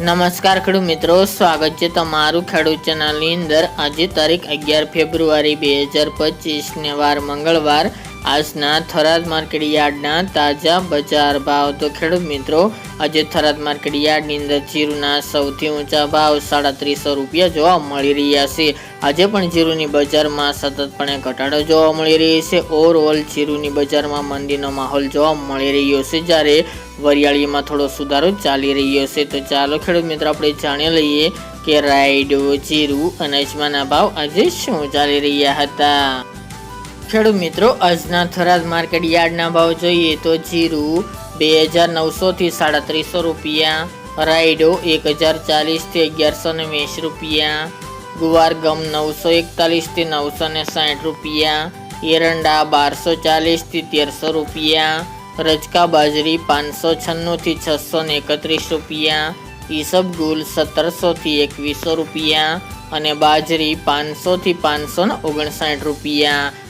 નમસ્કાર ખેડૂત મિત્રો, સ્વાગત છે તમારું ખેડૂત ચેનલની અંદર. આજે તારીખ અગિયાર ફેબ્રુઆરી બે હજાર પચીસને વાર મંગળવાર આજના થરાદ માર્કેટ યાર્ડના તાજા બજાર ભાવ તો ખેડૂત મિત્રો, આજે થરાદ માર્કેટ યાર્ડની અંદર જીરુના સૌથી ઊંચા ભાવ સાડા ત્રીસો રૂપિયા જોવા મળી રહ્યા છે. આજે પણ જીરુની બજારમાં સતતપણે ઘટાડો જોવા મળી રહ્યો છે. ઓવરઓલ જીરુની બજારમાં મંદીનો માહોલ જોવા મળી રહ્યો છે. જ્યારે વરિયાળીમાં થોડો સુધારો ચાલી રહ્યો છે. તો ચાલો ખેડૂત મિત્રો, આપણે જાણી લઈએ કે રાઈડો જીરુ અને ભાવ આજે શું ચાલી રહ્યા હતા? ખેડૂત મિત્રો, આજના થરાદ માર્કેટ યાર્ડના ભાવ જોઈએ તો જીરું બે હજાર નવસોથી સાડા ત્રીસો રૂપિયા, રાયડો એક હજાર ચાલીસથી અગિયારસો ને વીસ રૂપિયા, ગુવાર ગમ નવસો એકતાલીસથી નવસો ને સાઠ રૂપિયા, એરંડા બારસો ચાલીસથી તેરસો રૂપિયા, રજકા બાજરી પાંચસો છન્નુંથી છસો ને એકત્રીસ રૂપિયા ઈસબગુલ સત્તરસોથી એકવીસો રૂપિયા અને બાજરી પાંચસોથી પાંચસો ને ઓગણસાઠ રૂપિયા.